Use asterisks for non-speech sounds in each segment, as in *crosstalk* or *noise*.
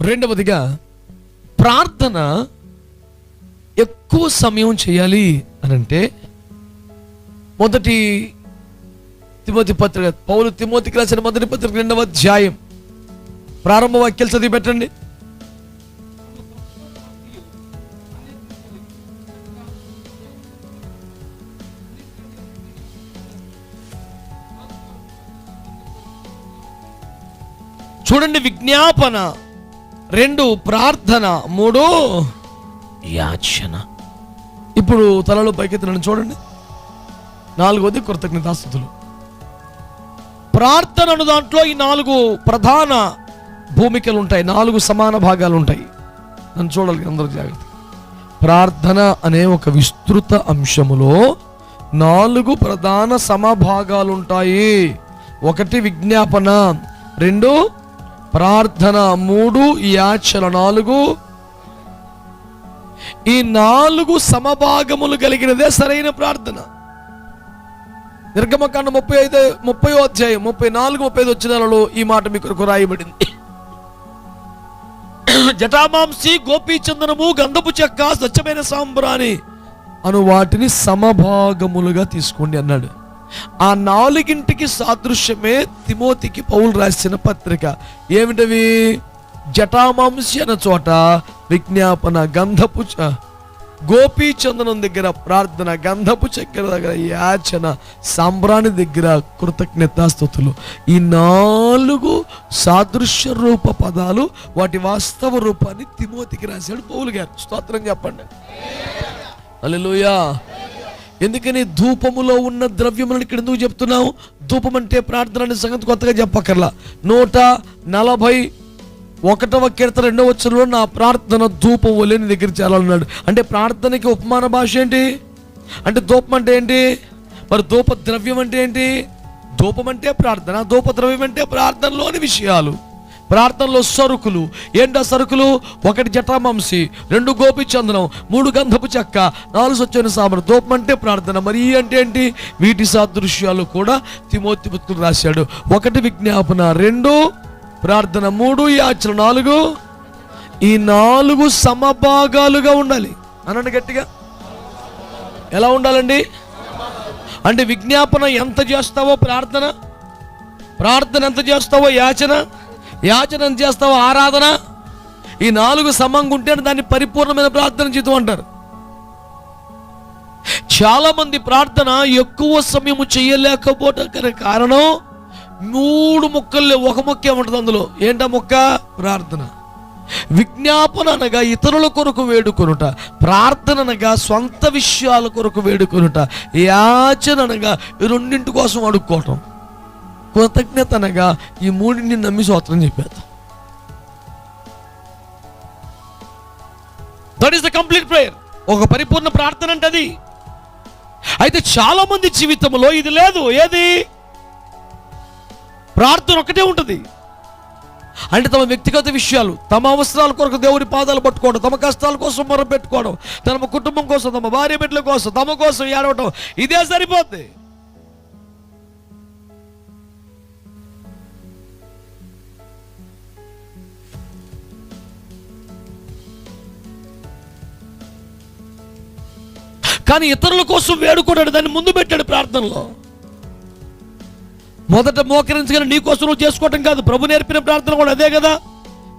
రెండవదిగా ప్రార్థన ఎక్కువ సమయం చేయాలి అని అంటే మొదటి తిమోతి పత్రిక పౌలు తిమోతికి రాసిన మొదటి పత్రిక రెండవ అధ్యాయం. ప్రారంభ వాక్యాలు చదివి పెట్టండి. చూడండి విజ్ఞాపన. రెండు ప్రార్థన మూడు యాచన. ఇప్పుడు తలలో పైకెత్తిన చూడండి. నాలుగోది కృతజ్ఞతాస్థుతులు ప్రార్థన అను దాంట్లో ఈ నాలుగు ప్రధాన భూమికలు ఉంటాయి నాలుగు సమాన భాగాలు ఉంటాయి నన్ను చూడాలి అందరూ జాగ్రత్త. ప్రార్థన అనే ఒక విస్తృత అంశములో నాలుగు ప్రధాన సమభాగాలు ఉంటాయి ఒకటి విజ్ఞాపన రెండు ప్రార్థన మూడు యాచన నాలుగు. ఈ నాలుగు సమభాగములు కలిగినదే సరైన ప్రార్థన. నిర్గమకాండ ముప్పై ఐదు ముప్పై అధ్యాయం ముప్పై నాలుగు ముప్పై ఐదు వచ్చినాలలో ఈ మాట మీ కొరకు రాయబడింది. జటామాంసి గోపీచందనము గంధపు చెక్క స్వచ్ఛమైన సాంబ్రాణి అను వాటిని సమభాగములుగా తీసుకోండి అన్నాడు. ఆ నాలుగింటికి సాదృశ్యమే తిమోతికి పౌలు రాసిన పత్రిక. ఏమిటవి? జటామాంసి అన్న చోట విజ్ఞాపన గంధపు చ- గోపీ చందనం దగ్గర ప్రార్థన గంధపు చక్కెర దగ్గర యాచన సాంబ్రాణి దగ్గర కృతజ్ఞతాస్థుతులు ఈ నాలుగు సాదృశ్య రూప పదాలు వాటి వాస్తవ రూపాన్ని తిమోతికి రాశాడు పౌలు గారు. స్తోత్రం చెప్పండి. అల్లెలుయా ఎందుకని ధూపములో ఉన్న ద్రవ్యములను ఇక్కడ ఎందుకు చెప్తున్నావు? ధూపం అంటే ప్రార్థన అనే సంగతి కొత్తగా చెప్పక్కర్లా. నూట నలభై ఒకటవ కీర్తన రెండవ వచ్చరంలో నా ప్రార్థన ధూపం వలె నీ దగ్గర చేరాలన్నాడు. అంటే ప్రార్థనకి ఉపమాన భాష ఏంటి? అంటే ధూపం అంటే ఏంటి? మరి ధూప ద్రవ్యం అంటే ఏంటి? ధూపం అంటే ప్రార్థన ధూప ద్రవ్యం అంటే ప్రార్థనలోని విషయాలు. ప్రార్థనలో సరుకులు ఏంటా సరుకులు ఒకటి జటామంసి రెండు గోపి చందనం మూడు గంధపు చెక్క నాలుగు స్వచ్ఛమైన సామర ధూపం అంటే ప్రార్థన. మరి అంటే ఏంటి? వీటి సాదృశ్యాలు కూడా తిమోతి పుత్రుడు రాశాడు. ఒకటి విజ్ఞాపన రెండు ప్రార్థన మూడు యాచన నాలుగు. ఈ నాలుగు సమభాగాలుగా ఉండాలి. అనండి గట్టిగా. ఎలా ఉండాలండి? అంటే విజ్ఞాపన ఎంత చేస్తావో ప్రార్థన ప్రార్థన ఎంత చేస్తావో యాచన యాచన చేస్తావు ఆరాధన? ఈ నాలుగు సమంగా ఉంటే దాన్ని పరిపూర్ణమైన ప్రార్థన జీతం అంటారు. చాలామంది ప్రార్థన ఎక్కువ సమయము చేయలేకపోవటం గల కారణం మూడు ముక్కల్లో ఒక ముక్క ఏముంటుంది అందులో. ఏంటా ముక్క? ప్రార్థన. విజ్ఞాపన అనగా ఇతరుల కొరకు వేడుకొనుట ప్రార్థన అనగా సొంత విషయాల కొరకు వేడుకొనుట యాచన అనగా రెండింటి కోసం అడుక్కోవటం. కృతజ్ఞత అనగా ఈ మూడింటిని నమ్మి స్తోత్రం చెప్పేద్దాం. That is the complete prayer ఒక పరిపూర్ణ ప్రార్థన అంటే అది. అయితే చాలా మంది జీవితంలో ఇది లేదు. ఏది? ప్రార్థన ఒకటే ఉంటుంది. అంటే తమ వ్యక్తిగత విషయాలు తమ అవసరాల కొరకు దేవుని పాదాలు పట్టుకోవడం తమ కష్టాల కోసం మొర పెట్టుకోవడం తమ కుటుంబం కోసం తమ భార్య బిడ్డల కోసం తమ కోసం ఏడవటం ఇదే సరిపోద్ది. కానీ ఇతరుల కోసం వేడుకున్నాడు దాన్ని ముందు పెట్టాడు ప్రార్థనలో. మొదట మోకరించగానే నీ కోసం నువ్వు చేసుకోవటం కాదు ప్రభు నేర్పిన ప్రార్థన కూడా అదే కదా.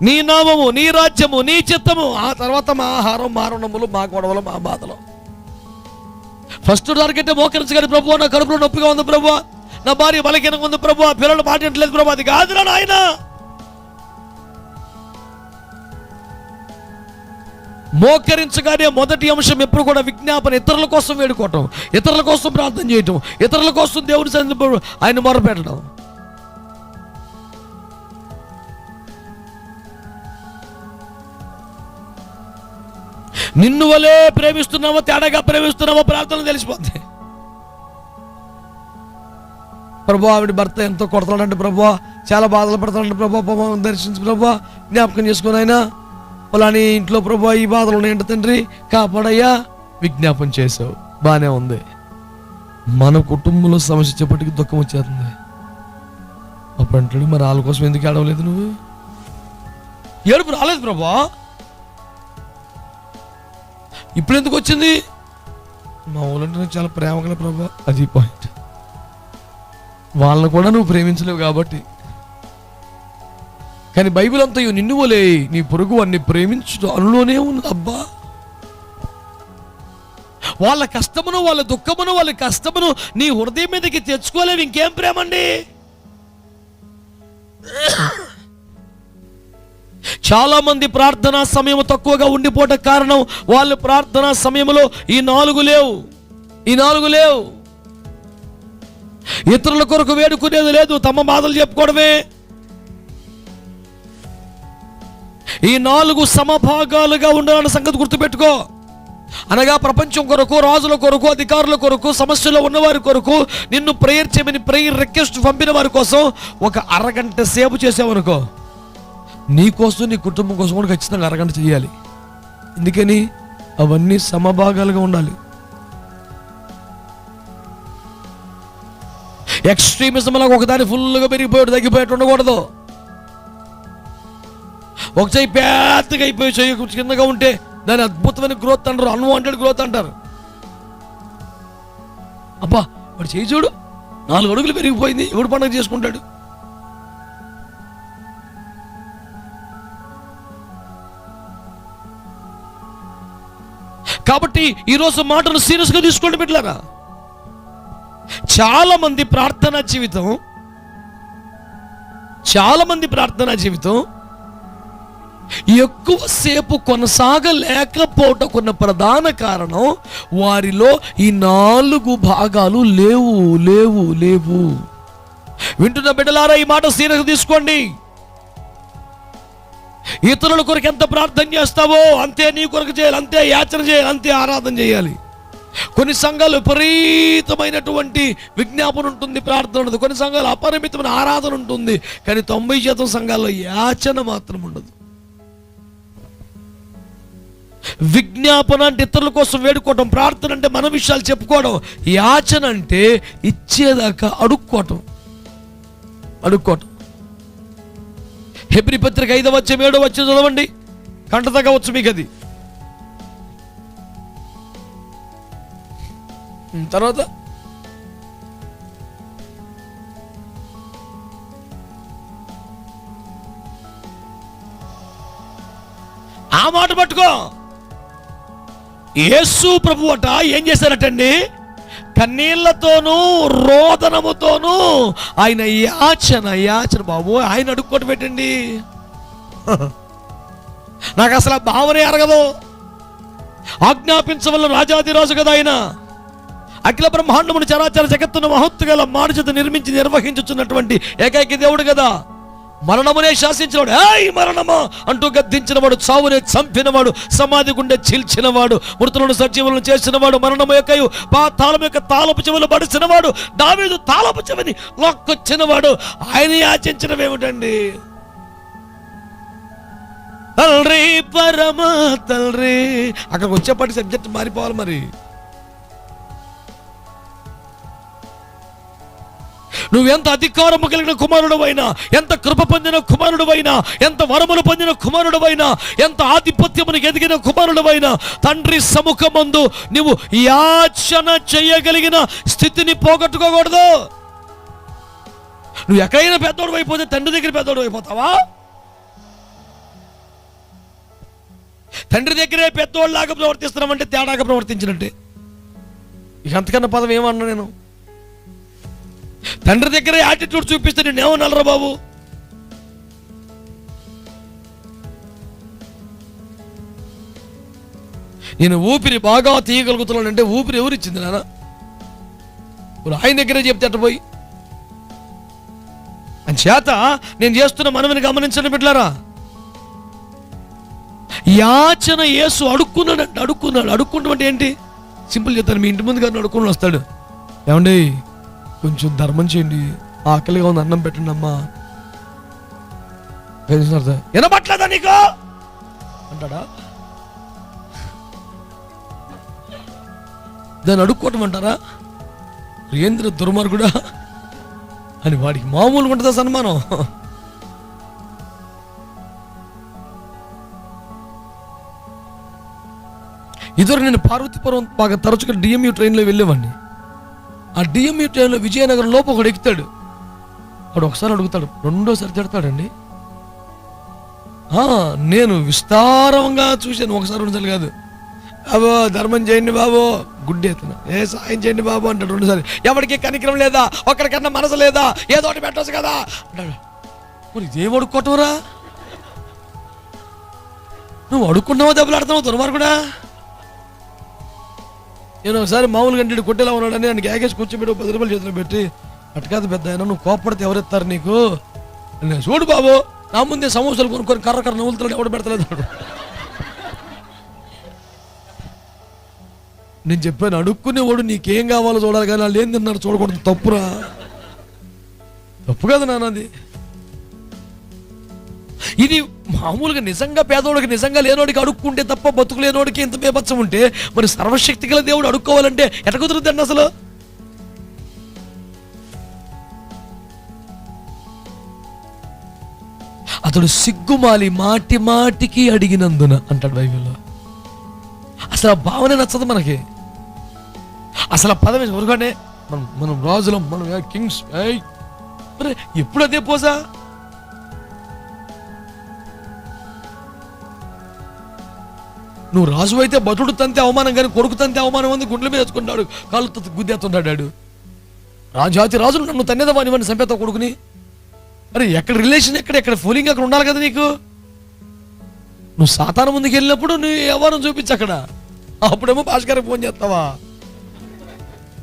నీ నామము నీ రాజ్యము నీ చిత్తము ఆ తర్వాత మా ఆహారం మా రుణములు మా గొడవలు మా బాధలు. ఫస్ట్ టార్గెట్ మోకరించగానే ప్రభు నా కడుపులో నొప్పిగా ఉంది ప్రభు నా భార్య బలహీనంగా ఉంది ప్రభు ఆ పిల్లలు మాట్లాడలేదు ప్రభు అది కాదురా నాయన. మోకరించగానే మొదటి అంశం ఎప్పుడు కూడా విజ్ఞాపన ఇతరుల కోసం వేడుకోవటం ఇతరుల కోసం ప్రార్థన చేయటం ఇతరుల కోసం దేవుని సన్నిధిలో ఆయన మొరపెట్టడం. నిన్ను వలే ప్రేమిస్తున్నావో తేడాగా ప్రేమిస్తున్నావో ప్రార్థన తెలిసిపోద్ది. ప్రభు ఆవిడ భర్త ఎంతో కొడతాడంటే ప్రభు. చాలా బాధలు పడతాడంటే ప్రభు. దర్శించి దర్శించు ప్రభు. జ్ఞాపకం చేసుకుని ఆయన అలానే ఇంట్లో ప్రభా ఈ బాధలు ఉన్నాయంట తండ్రి. కాపాడయ్యా విజ్ఞాపం చేసావు బాగానే ఉంది. మన కుటుంబంలో సమస్య చెప్పటికి దుఃఖం వచ్చేస్తుంది. అప్పుడు అంటాడు మరి వాళ్ళ కోసం ఎందుకు ఏడవలేదు నువ్వు? ఏడుపు రాలేదు ప్రభా. ఇప్పుడు ఎందుకు వచ్చింది? మా ఊళ్ళంటే నాకు చాలా ప్రేమ గల ప్రభా. అది పాయింట్ వాళ్ళని కూడా నువ్వు ప్రేమించలేవు కాబట్టి కానీ బైబిల్ అంతయు నిన్నువలే. నీ పొరుగు అన్ని ప్రేమించు అనులోనే ఉంది అబ్బా. వాళ్ళ కష్టమును వాళ్ళ దుఃఖమును వాళ్ళ కష్టమును నీ హృదయం మీదకి తెచ్చుకోలేవు. ఇంకేం ప్రేమండి? చాలా మంది ప్రార్థనా సమయం తక్కువగా ఉండిపోట కారణం వాళ్ళు ప్రార్థనా సమయంలో ఈ నాలుగు లేవు. ఈ నాలుగు లేవు. ఇతరుల కొరకు వేడుకునేది లేదు. తమ బాధలు చెప్పుకోవడమే. ఈ నాలుగు సమభాగాలుగా ఉండాలన్న సంగతి గుర్తుపెట్టుకో. అనగా ప్రపంచం కొరకు రాజుల కొరకు అధికారుల కొరకు సమస్యలో ఉన్నవారి కొరకు నిన్ను ప్రేయర్ చేయమని ప్రేయర్ రిక్వెస్ట్ పంపిన వారి కోసం ఒక అరగంట సేపు చేసావనుకో. నీ కోసం నీ కుటుంబం కోసం కూడా ఖచ్చితంగా అరగంట చేయాలి. ఎందుకని? అవన్నీ సమభాగాలుగా ఉండాలి. ఎక్స్ట్రీమిజం లాగా ఒకదాని ఫుల్గా పెరిగిపోయాడు తగ్గిపోయేట్టు ఉండకూడదు. ఒక చెయ్యి పెద్దగా అయిపోయి చెయ్యి కిందగా ఉంటే దాని అద్భుతమైన గ్రోత్ అంటారు అన్వాంటెడ్ గ్రోత్ అంటారు. అబ్బా వాడు చేయి చూడు. నాలుగు అడుగులు పెరిగిపోయింది ఎవడు పండుగ చేసుకుంటాడు? కాబట్టి ఈరోజు మాటను సీరియస్గా తీసుకోండి బిడ్డలారా. చాలా మంది ప్రార్థనా జీవితం చాలా మంది ప్రార్థనా జీవితం ఎక్కువసేపు కొనసాగలేకపోవటకున్న ప్రధాన కారణం వారిలో ఈ నాలుగు భాగాలు లేవు లేవు లేవు. వింటున్న బిడ్డలారా ఈ మాట సీరియస్ తీసుకోండి. ఇతరుల కొరకు ఎంత ప్రార్థన చేస్తావో అంతే నీ కొరకు చేయాలి అంతే యాచన చేయాలి అంతే ఆరాధన చేయాలి. కొన్ని సంఘాలు విపరీతమైనటువంటి విజ్ఞాపన ఉంటుంది ప్రార్థన ఉంటుంది కొన్ని సంఘాలు అపరిమితమైన ఆరాధన ఉంటుంది కానీ తొంభై శాతం సంఘాల్లో యాచన మాత్రం ఉండదు. విజ్ఞాపన అంటే ఇతరుల కోసం వేడుకోవటం ప్రార్థన అంటే మన విషయాలు చెప్పుకోవడం యాచన అంటే ఇచ్చేదాకా అడుక్కోవటం. అడుక్కోవటం. హెబ్రి పత్రిక ఐదవ వచ్చే ఏడో వచ్చే చదవండి. కంటతగా వచ్చు మీకు అది తర్వాత? ఆ మాట పట్టుకో. యేసు ప్రభు అట ఏం చేశారటండి? కన్నీళ్ళతోనూ రోదనముతోనూ ఆయన యాచన యాచన బాబు ఆయన అడుక్కోటి పెట్టండి. *laughs* నాకు అసలు ఆ భావనే అరగదు. ఆజ్ఞాపించవల్ల రాజాదిరాజు కదా ఆయన. అఖిల బ్రహ్మాండమును చరాచర జగత్తును మహత్తుగల మానుచేత నిర్మించి నిర్వహించుచున్నటువంటి ఏకైక దేవుడు కదా. మరణమునే శాసించినవాడు హాయ్ మరణమా? అంటూ గద్దించినవాడు చావునే చంపినవాడు సమాధి గుండె చీల్చినవాడు మృతులను సజీవులను చేసినవాడు మరణము యొక్క తాళం యొక్క తాళపు చెవులు పడిచినవాడు దావీదు తాళపు చెవిని లొక్కొచ్చినవాడు. ఆయన యాచించడం ఏమిటండి? తల్రి పరమ తల్రి అక్కడికి వచ్చేపాటి సబ్జెక్ట్ మారిపోవాలి మరి. నువ్వెంత అధికారము కలిగిన కుమారుడువైనా ఎంత కృప పొందిన కుమారుడువైనా ఎంత వరములు పొందిన కుమారుడువైనా ఎంత ఆధిపత్యమునికి ఎదిగిన కుమారుడువైనా తండ్రి సముఖమందు నువ్వు యాచన చేయగలిగిన స్థితిని పోగొట్టుకోకూడదు. నువ్వు ఎక్కడైనా పెద్దోడు అయిపోతే తండ్రి దగ్గర పెద్దోడు అయిపోతావా? తండ్రి దగ్గరే పెద్దోళ్ళలాగా ప్రవర్తిస్తున్నామంటే తేడాగా ప్రవర్తించినట్టే. ఇక అంతకన్నా పదం ఏమన్నా నేను? తండ్రి దగ్గర యాటిట్యూడ్ చూపిస్తే నేను ఏమన్నారా బాబు నేను ఊపిరి బాగా తీయగలుగుతున్నానంటే ఊపిరి ఎవరు ఇచ్చింది నాన్న? ఇప్పుడు ఆయన దగ్గరే చెప్తే అట్ట పోయి. అని చేత నేను చేస్తున్న మనవిని గమనించండి బిడ్డలారా. యాచన యేసు అడుక్కున్నాడు అంటే అడుక్కున్నాడు. అడుక్కుంటాం ఏంటి? సింపుల్ చెప్తాను మీ ఇంటి ముందు గారిని అడుక్కుని వస్తాడు. ఏమండి? కొంచెం ధర్మం చేయండి. ఆకలిగా ఉంది అన్నం పెట్టండి అమ్మా. వినపట్లేదా నీకు? అంటాడా? దాన్ని అడుక్కోవటం అంటారా? రేంద్ర దుర్మార్గుడా? అని వాడికి మామూలుగా ఉంటుందా సన్మానం? ఇదివరకు నేను పార్వతీపురం బాగా తరచుగా డిఎంయు ట్రైన్లో వెళ్ళేవాడిని. ఆ డిఎంఈ ట్రైన్లో విజయనగరం లోపు ఒకడు ఎక్కుతాడు. వాడు ఒకసారి అడుగుతాడు రెండోసారి తిడతాడండి. నేను విస్తారంగా చూశాను ఒకసారి రెండుసార్లు కాదు. బాబో ధర్మం చేయండి బాబు గుడ్డి ఎత్తున. ఏ సాయం చేయండి బాబు అంటాడు రెండుసార్లు. ఎవరికి కనికరం లేదా? ఒక్కడికన్నా మనసు లేదా? ఏదో ఒకటి పెట్టచ్చు కదా. అంటాడు. మరి ఏం అడుక్కోవటంరా నువ్వు అడుక్కున్నావో దెబ్బలాడుతున్నావు దుర్మార్గుడా? నేను ఒకసారి మామూలుగా అంటే కొట్టేలా ఉన్నాడని నన్ను గ్యాగేసి కూర్చోబెట్టి ఒక పది రూపాయలు చేతిలో పెట్టి అటుకాదు పెద్ద ఆయన నువ్వు కోపడితే ఎవరెత్తారు నీకు? నేను చూడు బాబు నా ముందే సమోసాలు కొనుక్కొని కర్ర కర్ర నవ్వులుతాడు ఎవడు పెడతలేదు నేను చెప్పాను అడుక్కునేవాడు నీకేం కావాలో చూడాలి కానీ వాళ్ళు ఏం తిన్నారు చూడకూడదు తప్పురా. తప్పు కదా నాన్నది ఇది మామూలుగా నిజంగా పేదోడికి నిజంగా లేనోడికి అడుక్కుంటే తప్ప బతుకు లేనోడికి ఇంత బేపచ్చం ఉంటే మరి సర్వశక్తి గల దేవుడు అడుక్కోవాలంటే ఎట కుదురుద్దండి అసలు? అతడు సిగ్గుమాలి మాటి మాటికి అడిగినందున అంటాడు బైబిల్లో. అసలు ఆ భావన నచ్చదు మనకి. అసలు ఆ పదం ఎవరుగానే మనం మనం రాజులం మనం కింగ్స్ ఎప్పుడు అదే పోసా? నువ్వు రాజు అయితే బతుడు తంతే అవమానం కానీ కొడుకు తంతే అవమానం అంది గుండెల మీద వేసుకుంటాడు కాళ్ళు గుద్దేస్తుంటాడు రాజాతి రాజులు నన్ను తన్నేదవాని అని సంపేత కొడుకుని. అరే ఎక్కడ రిలేషన్ ఎక్కడ ఎక్కడ ఫీలింగ్ అక్కడ ఉండాలి కదా నీకు? నువ్వు సాతాన ముందుకు వెళ్ళినప్పుడు నువ్వు ఎవరు చూపించు అక్కడ. అప్పుడేమో భాస్కర్ ఫోన్ చేస్తావా?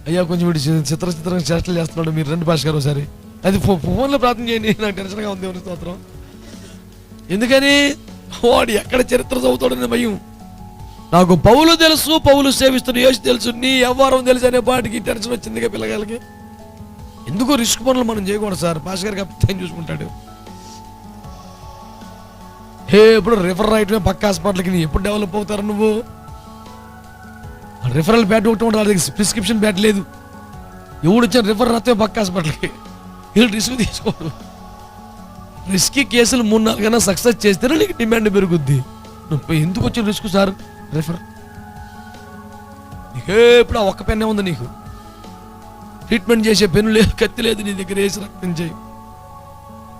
అయ్యా కొంచెం వీడు చి- చిత్ర చిత్రం చేష్టలు చేస్తున్నాడు మీరు రెండు భాస్కర్ ఒకసారి. అది ఫోన్లో ప్రార్థన చేయండి నాకు టెన్షన్గా ఉంది ఎవరి స్తోత్రం. ఎందుకని? వాడు ఎక్కడ చరిత్ర చదువుతాడు భయం. నాకు పౌలు తెలుసు పౌలు సేవిస్తున్న యేసు తెలుసు నీ వ్యవహారం తెలుసు అనే పాటికి టెన్షన్ వచ్చిందిగా పిల్లగాలకి ఎందుకో రిస్క్ పనులు మనం చేయకూడదు సార్. పాస్ గారికి టైం చూసుకుంటాడు. హే ఇప్పుడు రిఫర్ రాయటమే పక్క హాస్పిటల్కి నీ ఎప్పుడు డెవలప్ అవుతారు నువ్వు? రిఫరల్ బ్యాట్ ఒకటి ఉంటుంది వాళ్ళకి ప్రిస్క్రిప్షన్ బ్యాట్ లేదు. ఎవడు వచ్చిన రిఫర్ రాస్తే పక్క హాస్పిటల్కి. వీళ్ళు రిస్క్ తీసుకోడు రిస్క్ కేసులు మూడు నాలుగైనా సక్సెస్ చేస్తేనే నీకు డిమాండ్ పెరుగుద్ది. నువ్వు ఎందుకు వచ్చిన రిస్క్ సార్? రిఫర్ నీకే ఇప్పుడు ఆ ఒక్క పెన్నే ఉంది నీకు. ట్రీట్మెంట్ చేసే పెన్ను లేదు కత్తి లేదు నీ దగ్గర వేసి రక్తం చేయి.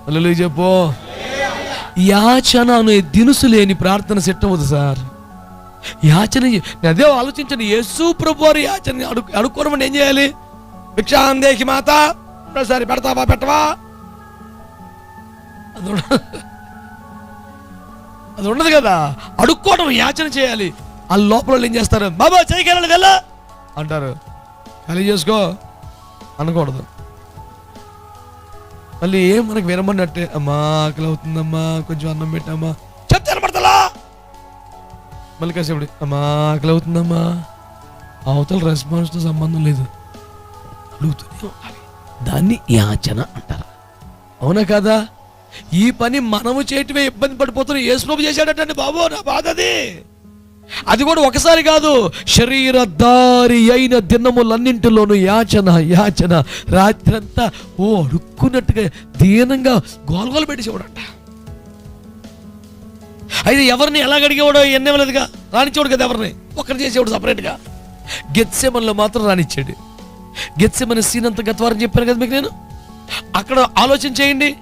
అల్లు చెప్పు. యాచన అనే దినుసు లేని ప్రార్థన సెట్ అవ్వదు సార్. యాచన నేను అదే ఆలోచించండి యేసు ప్రభు వారు యాచన అడు అడుక్కోవడం ఏం చేయాలి? భిక్షాందేకి మాత సరే పెడతావా పెట్టవా? అది *laughs* అది ఉండదు కదా. అడుక్కోవడం యాచన చేయాలి. ఆ లోపల వాళ్ళు ఏం చేస్తారు? బాబా చేయగలడు వెళ్ళ! అంటారు. ఖాళీ చేసుకో. అనకూడదు. మళ్ళీ ఏం మనకు వినమన్నట్టే అమ్మా ఆకలి అవుతుందమ్మా కొంచెం అన్నం పెట్టమ్మా. చెప్తే వినపడతలా? మళ్ళీ కాసేపుడు అమ్మా ఆకలి అవుతుందమ్మా. అవతల రెస్పాన్స్తో సంబంధం లేదు. అడుగుతూనే ఉండాలి. దాన్ని యాచన అంటారు. అవునా కదా? ఈ పని మనము చేయటమే ఇబ్బంది పడిపోతున్న యేసుప్రభు చేశాడటండి బాబు నా బాధ అది. అది కూడా ఒకసారి కాదు శరీరధారి అయిన దినములన్నింటిలోనూ యాచన యాచన. రాత్రంతా ఓ అడుక్కున్నట్టుగా దీనంగా గోలగోలు పెట్టేసేవాడంట. అయితే ఎవరిని ఎలా అడిగేవాడో ఎన్నేవలేదుగా రానిచ్చేవాడు కదా ఎవరిని? ఒక్కరు చేసేవాడు సపరేట్గా గెత్సేమన్లో మాత్రం రానిచ్చాడు. గెత్సేమని సీన్ అంత గతవారం చెప్పాను కదా మీకు నేను? అక్కడ ఆలోచన చేయండి.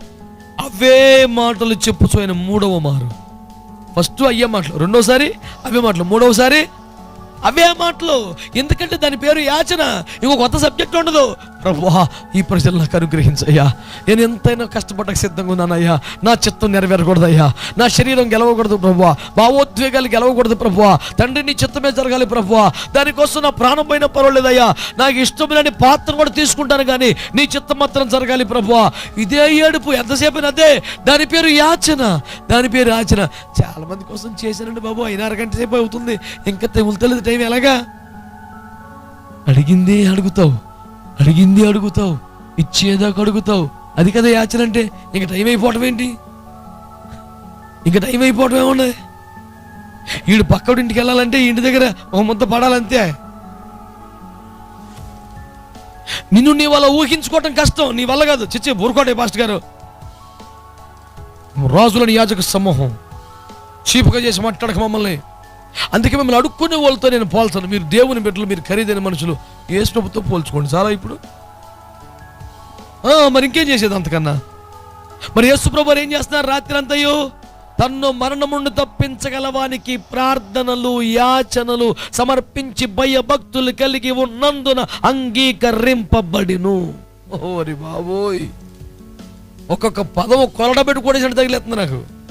అవే మాటలు చెప్పుచు మూడవ మారు. ఫస్ట్ అయ్యే మాటలు రెండోసారి అవే మాటలు మూడవసారి అవే మాటలు. ఎందుకంటే దాని పేరు యాచన ఇంకో కొత్త సబ్జెక్ట్ ఉండదు. ప్రభువా ఈ ప్రజలు నాకు అనుగ్రహించయ్యా. నేను ఎంతైనా కష్టపడక సిద్ధంగా ఉన్నానయ్యా. నా చిత్తం నెరవేరకూడదయ్యా. నా శరీరం గెలవకూడదు ప్రభువా. భావోద్వేగాలు గెలవకూడదు ప్రభువా. తండ్రి నీ చిత్తమే జరగాలి ప్రభువా. దానికోసం నా ప్రాణం పోయిన పర్వాలేదయ్యా. నాకు ఇష్టమైన పాత్ర కూడా తీసుకుంటాను కానీ నీ చిత్తం మాత్రం జరగాలి ప్రభువా. ఇదే ఏడుపు ఎంతసేపు అదే. దాని పేరు యాచన. దాని పేరు యాచన. చాలా మంది కోసం చేశానండి బాబు. అయినా అరగంట సేపు అవుతుంది. ఇంకా తెగులుతలేదు టైం ఎలాగా? అడిగింది అడుగుతావు. అడిగింది అడుగుతావు ఇచ్చేదాకా అడుగుతావు. అది కదా యాచన అంటే. ఇంక టైం అయిపోవటం ఏంటి? ఇంక టైం అయిపోవటం ఏమున్నది వీడు పక్కడు ఇంటికి వెళ్ళాలంటే ఇంటి దగ్గర ఒక ముద్ద పడాలంతే. నిన్ను నీ వల్ల ఊహించుకోవటం కష్టం. నీ వల్ల కాదు. చిచ్చే ఊరుకోటే పాస్ట్ గారు. రాజులని యాజక సమూహం చీపుగా చేసి మాట్లాడక మమ్మల్ని. అందుకే మిమ్మల్ని అడుక్కునే వాళ్ళతో నేను పోల్తాను మీరు దేవుని బిడ్డలు మీరు ఖరీదైన మనుషులు. యేసు ప్రభుతో పోల్చుకోండి. చాలా ఇప్పుడు. ఆ, మరి ఇంకేం చేసేది అంతకన్నా? మరి యేసు ప్రభు ఏం చేస్తున్నారు రాత్రి అంతయు తన్ను మరణముండి తప్పించగలవానికి ప్రార్థనలు యాచనలు సమర్పించి భయభక్తులు కలిగి ఉన్నందున అంగీకరింపబడిను. ఓరి బాబోయ్. ఒక్కొక్క పదము కొలడబెట్టి కొడేసినట్టు తగిలేస్తుంది నాకు.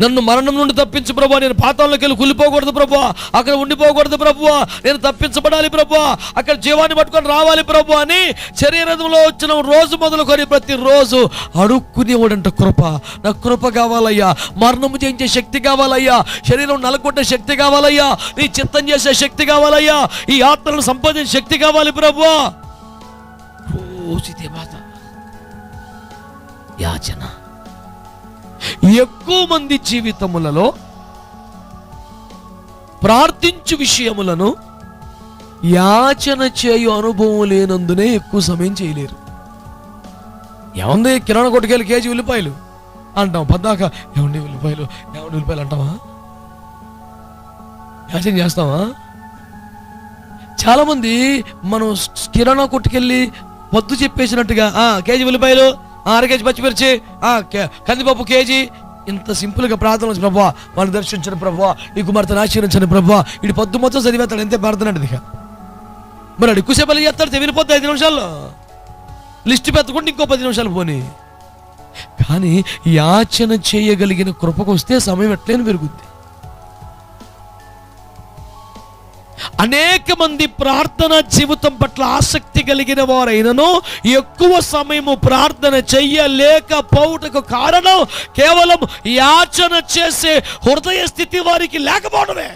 నన్ను మరణం నుండి తప్పించు ప్రభు నేను పాతాల్లోకి వెళ్ళి కులిపోకూడదు ప్రభు అక్కడ ఉండిపోకూడదు ప్రభు నేను తప్పించబడాలి ప్రభు అక్కడ జీవాన్ని పట్టుకొని రావాలి ప్రభు అని శరీరంలో వచ్చిన రోజు మొదలుకొని ప్రతి రోజు అడుక్కునేవాడంట కృప. నాకు కృప కావాలయ్యా. మరణము చేయించే శక్తి కావాలయ్యా. శరీరం నలగొట్టే శక్తి కావాలయ్యా. నీ చిత్తం చేసే శక్తి కావాలయ్యా. ఈ ఆత్మను సంపాదించే శక్తి కావాలి ప్రభు రోజు యాచన. ఎక్కువ మంది జీవితములలో ప్రార్థించు విషయములను యాచన చేయు అనుభవం లేనందునే ఎక్కువ సమయం చేయలేరు. ఏముంది? కిరాణా కొట్టుకెళ్ళి కేజీ ఉల్లిపాయలు అంటాం. పద్దాక ఏమండి ఉల్లిపాయలు? ఏమండి ఉల్లిపాయలు అంటావా? యాచన చేస్తావా? చాలామంది మనం కిరాణా కొట్టుకెళ్ళి పొద్దు చెప్పేసినట్టుగా ఆ కేజీ ఉల్లిపాయలు అర కేజీ పచ్చిమిర్చి ఆ, కే- కందిపప్పు కేజీ. ఇంత సింపుల్గా ప్రార్థన వచ్చి ప్రభా వాళ్ళు దర్శించిన ప్రభావ ఈ కుమార్తెను ఆశీర్వించిన ప్రభావ ఇటు పొద్దు మొత్తం చదివేస్తాడు ఎంతే ప్రార్థన అంటే ఇక. మరి అడు ఎక్కువసేపు చేస్తాడు తెలియపోతే ఐదు నిమిషాల్లో. లిస్ట్ పెట్టుకుంటే ఇంకో పది నిమిషాలు పోనీ. కానీ యాచన చేయగలిగిన కృపకు వస్తే సమయం ఎట్లయినా పెరుగుద్ది. అనేక మంది ప్రార్థన జీవితం పట్ల ఆసక్తి కలిగిన వారైనను ఎక్కువ సమయము ప్రార్థన చెయ్యలేకపోవటకు కారణం కేవలం యాచన చేసే హృదయ స్థితి వారికి లేకపోవడమే.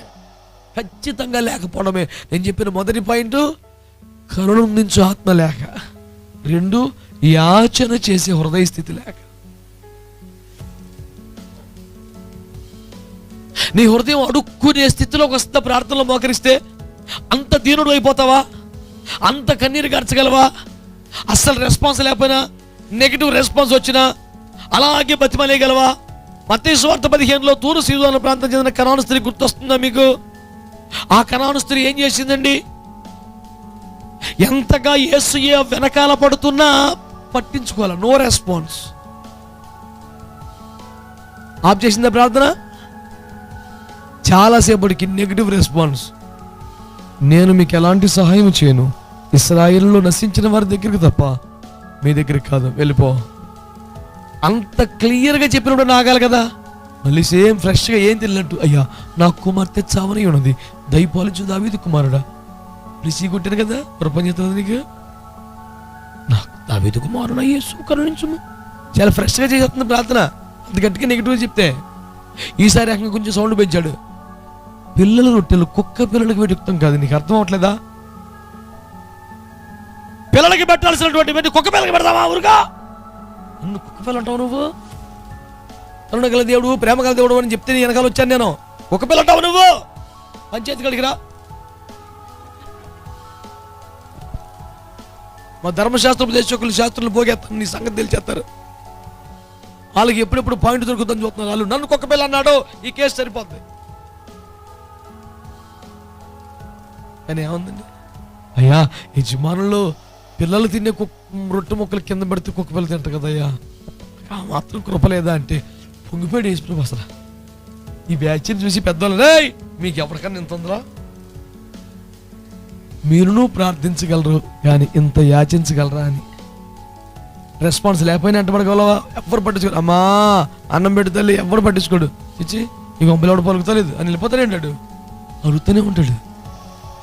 ఖచ్చితంగా లేకపోవడమే. నేను చెప్పిన మొదటి పాయింట్ కరుణించు ఆత్మ లేక. రెండు యాచన చేసే హృదయ స్థితి లేక. నీ హృదయం అడుక్కునే స్థితిలోకి వస్తా ప్రార్థనలో మోకరిస్తే అంత దీనుడు అయిపోతావా? అంత కన్నీరు గడచగలవా అస్సలు రెస్పాన్స్ లేకపోయినా నెగిటివ్ రెస్పాన్స్ వచ్చినా అలాగే బతిమలేయగలవా? మతేశ్వార్త పదిహేనులో తూరు సీజోన ప్రాంతం చెందిన కనాను స్త్రీ గుర్తొస్తుందా మీకు? ఆ కనాను స్త్రీ ఏం చేసిందండి? ఎంతగా ఏసుయ వెనకాల పడుతున్నా పట్టించుకోవాలి నో రెస్పాన్స్. ఆప్ చేసిందా ప్రార్థన? చాలాసేపటికి నెగిటివ్ రెస్పాన్స్. నేను మీకు ఎలాంటి సహాయం చేయను? ఇస్రాయిల్లో నశించిన వారి దగ్గరికి తప్ప మీ దగ్గరికి కాదు. వెళ్ళిపో. అంత క్లియర్గా చెప్పినప్పుడు నాగాలి కదా? మళ్ళీ సేమ్ ఫ్రెష్గా ఏం తెలియనట్టు అయ్యా నా కుమార్తె చావని ఉన్నది. దయపాలించు దావీది కుమారుడా. రిసి కొట్టాను కదా ప్రపంచం నీకు? నాకు దావీదు కుమారుడు యేసు కరుణించుము. చాలా ఫ్రెష్గా చేసేస్తుంది ప్రార్థన. అంత గట్టిగా నెగిటివ్ చెప్తే ఈసారి అక్కడ కొంచెం సౌండ్ పెంచాడు. పిల్లల రొట్టెలు కుక్క పిల్లలకి వెతుకుతాం కాదు. నీకు అర్థం అవట్లేదా పిల్లలకి పెట్టాల్సినటువంటి కుక్క పిల్లలకి పెడతావా ఊరుగా? నన్ను కుక్క పిల్ల అంటావు నువ్వు? కరుణ గల దేవుడు ప్రేమ గల దేవుడు అని చెప్తే వెనకాల వచ్చాను నేను. కుక్క పిల్ల అంటావు నువ్వు? పంచాయతీ గడికి రా. మా ధర్మశాస్త్ర ఉపదేశకులు శాస్త్రులు పోగేస్తాను నీ సంగతి తెలిచేస్తారు. వాళ్ళకి ఎప్పుడెప్పుడు పాయింట్ దొరుకుతుందని చూస్తున్నారు వాళ్ళు నన్ను కుక్క పిల్ల అన్నాడు ఈ కేసు సరిపోతుంది అని ఏముందండి? అయ్యా యజమానులు పిల్లలు తినే కుక్క రొట్టె ముక్కలు కింద పెడితే కుక్క పిల్లలు తింటారు కదయ్యా ఆ మాత్రం కృప లేదా అంటే పొంగిపోయాడు యేసుప్రభు అసలు. ఈ బ్యాచ్ని చూసి పెద్దవాళ్ళు రే మీకు ఎవరికన్నా ఇంత ఉందిరా? మీరును ప్రార్థించగలరు కానీ ఇంత యాచించగలరా? అని. రెస్పాన్స్ లేకపోయినా ఎంత పడగలవా? ఎవరు పట్టించుకోడు అమ్మా అన్నం పెడితే ఎవరు పట్టించుకోడు. ఇచ్చి ఈ గొప్పలోడు పలుకుతలేదు అని వెళ్ళిపోతాడు ఉంటాడు అడుగుతూనే ఉంటాడు.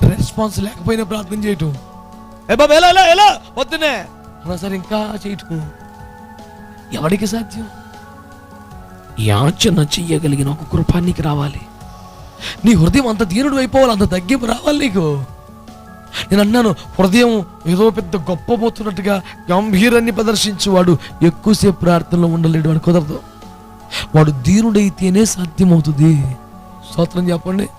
రెస్పాన్స్ లేకపోయినా ప్రార్థన చేయటం. ఏ బాబా ఎలా ఎలా ఎలా? వద్దునే సరే ఇంకా చేయటం ఎవరికి సాధ్యం? యాచన చెయ్యగలిగిన ఒక కృపానికి రావాలి. నీ హృదయం అంత దీనుడు అయిపోవాలి అంత తగ్గింపు రావాలి నీకు. నేను అన్నాను హృదయం ఏదో పెద్ద గొప్ప పోతున్నట్టుగా గంభీరాన్ని ప్రదర్శించేవాడు ఎక్కువసేపు ప్రార్థనలో ఉండలేడు అని కుదరదు. వాడు దీనుడైతేనే సాధ్యమవుతుంది. స్తోత్రం చెప్పండి.